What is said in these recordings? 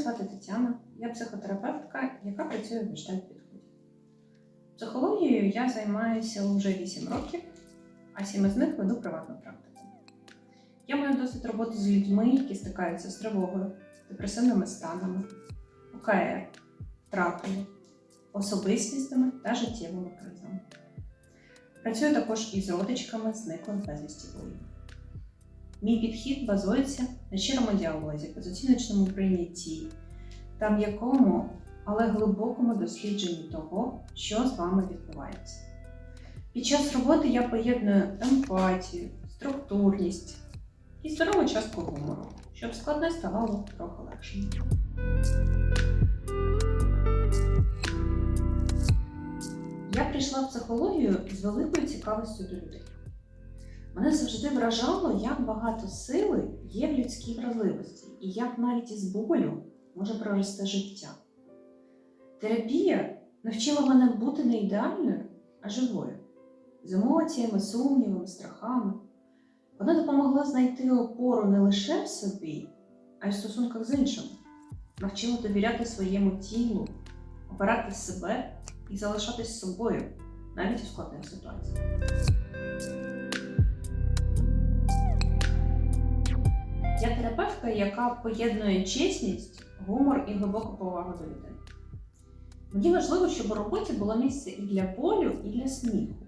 звати Тетяна, я психотерапевтка, яка працює в гештальт підході. Психологією я займаюся вже 8 років, а 7 з них веду приватну практику. Я маю досвід роботи з людьми, які стикаються з тривогою, депресивними станами, ОКР, втратою, особистістями та життєвими кризами. Працюю також із родичками зниклих безвісті воїнів. Мій підхід базується на щирому діалозі, позиційничному прийнятті та м'якому, але глибокому дослідженні того, що з вами відбувається. Під час роботи я поєдную емпатію, структурність і здорову частку гумору, щоб складне ставало трохи легшим. Я прийшла в психологію з великою цікавістю до людей. Мене завжди вражало, як багато сили є в людській вразливості, і як навіть із болю може прорости життя. Терапія навчила мене бути не ідеальною, а живою, з емоціями, сумнівами, страхами. Вона допомогла знайти опору не лише в собі, а й в стосунках з іншими, навчила довіряти своєму тілу, обирати себе і залишатись собою навіть у складних ситуаціях. Терапевтка, яка поєднує чесність, гумор і глибоку повагу до людей. Мені важливо, щоб у роботі було місце і для болю, і для сміху.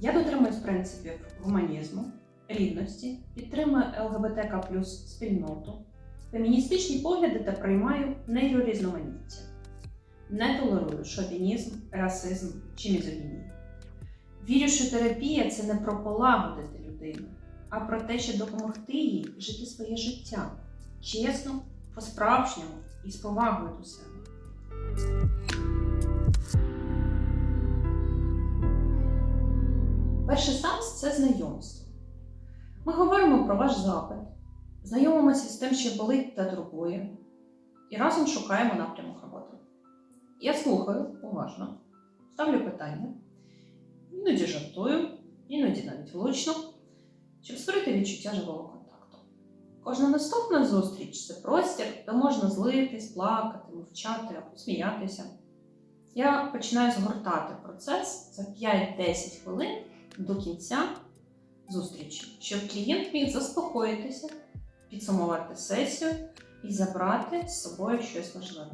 Я дотримуюсь принципів гуманізму, рівності, підтримую ЛГБТК плюс спільноту, феміністичні погляди та приймаю нейрорізноманіття. Не толерую шовінізм, расизм чи мізогінію. Вірю, що терапія це не про полагодити людину, а про те, щоб допомогти їй жити своє життя чесно, по-справжньому і з повагою до себе. Перший сеанс це знайомство. Ми говоримо про ваш запит, знайомимося з тим, що болить та турбує, і разом шукаємо напрямок роботи. Я слухаю уважно, ставлю питання, іноді жартую, іноді навіть влучно, відчуття живого контакту. Кожна наступна зустріч це простір, де можна злитись, плакати, мовчати або сміятися. Я починаю згортати процес за 5-10 хвилин до кінця зустрічі, щоб клієнт міг заспокоїтися, підсумувати сесію і забрати з собою щось важливе.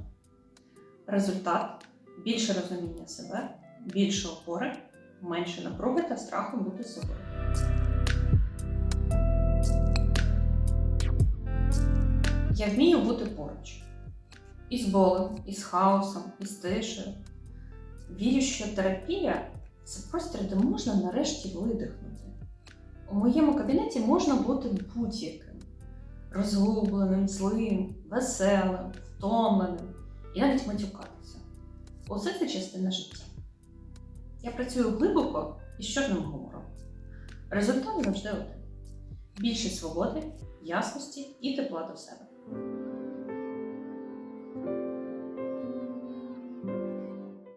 Результат більше розуміння себе, більше опори, менше напруги та страху бути собою. Я вмію бути поруч. І з болем, і з хаосом, і з тишею. Вірю, що терапія це простір, де можна нарешті видихнути. У моєму кабінеті можна бути будь-яким: розгубленим, злим, веселим, втомленим і навіть матюкатися. Усе це частина життя. Я працюю глибоко і з чорним гумором. Результат завжди один: більше свободи, ясності і тепла до себе.